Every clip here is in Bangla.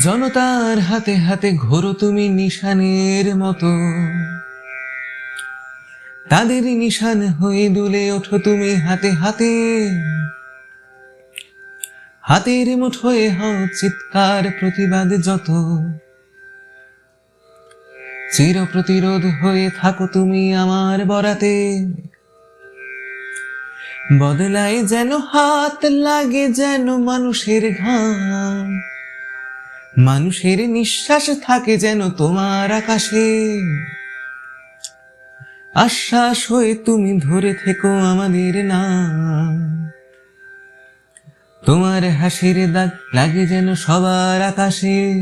জনতার হাতে হাতে ঘোরো তুমি নিশানের মতো। তাদের নিশান হয়ে দুলে ওঠো তুমি হাতে হাতে। হাতের মুঠোয় হও চিৎকার প্রতিবাদ যত। চির প্রতিরোধ হয়ে থাকো তুমি আমার বরাতে। বদলায় যেন হাত লাগে যেন মানুষের ঘাম। মানুষের নিঃশ্বাস থাকে যেন তোমার আকাশে। আশ্বাস হয়ে তুমি ধরে থেকো আমাদের নাম। তোমার হাসির দাগ লাগে যেন সবার আকাশে।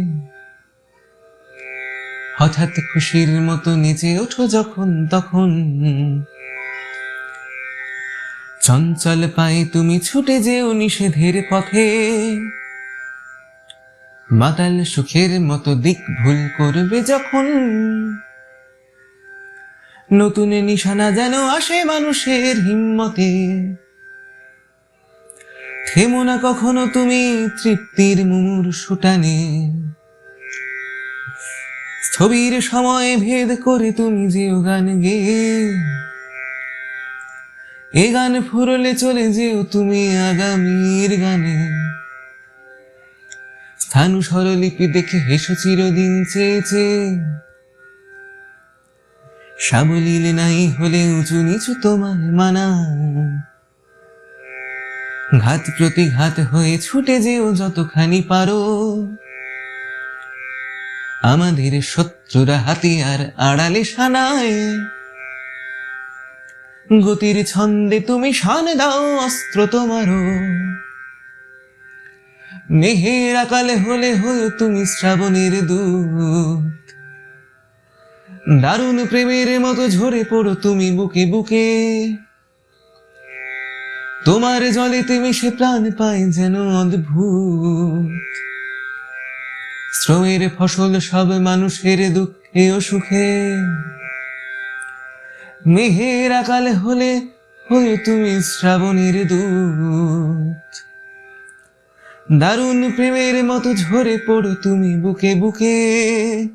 হঠাৎ খুশির মতো নেচে ওঠো যখন তখন। চঞ্চল পায়ে তুমি ছুটে যেও নিষেধের পথে। মাতাল সুখের মতো দিক ভুল করবে যখন। নতুন নিশানা যেন আসে মানুষের হিম্মতে। থেমো না কখনো তুমি তৃপ্তির মুমুর সুটানে। ছবির সময় ভেদ করে তুমি যে গান গেয়ে। এ গান ফুরলে চলে যেও তুমি আগামীর গানে। স্থানু স্বরলিপি দেখে হেসো চিরদিন চেয়েছে সাবলীল নাই হলে উঁচু নিচু তোমার মানা। ঘাত প্রতিঘাত হয়ে ছুটে যেও যতখানি পারো। আমাদের শত্রুরা হাতিয়ার আড়ালে সানায়। গতির ছন্দে তুমি শান দাও অস্ত্র তোমারও। মেহের আকালে হলে হয়ে তুমি শ্রাবণের দূত। দারুণ প্রেমের মতো ঝরে পড়ো তুমি বুকে বুকে। তোমার জলেতে মিশে প্রাণ পায় যেন অদ্ভুত। শ্রমের ফসল সব মানুষের দুঃখে ও সুখে। মেহের আকালে হলে হয়ে তুমি শ্রাবণের দূত। দারুণ প্রেমের মতো ঝরে পড়ো তুমি বুকে বুকে।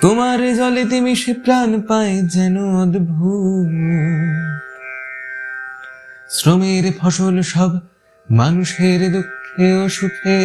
তোমার জলেতে মিশে প্রাণ পায় যেন অদ্ভুত। শ্রমের ফসল সব মানুষের দুঃখে ও সুখে।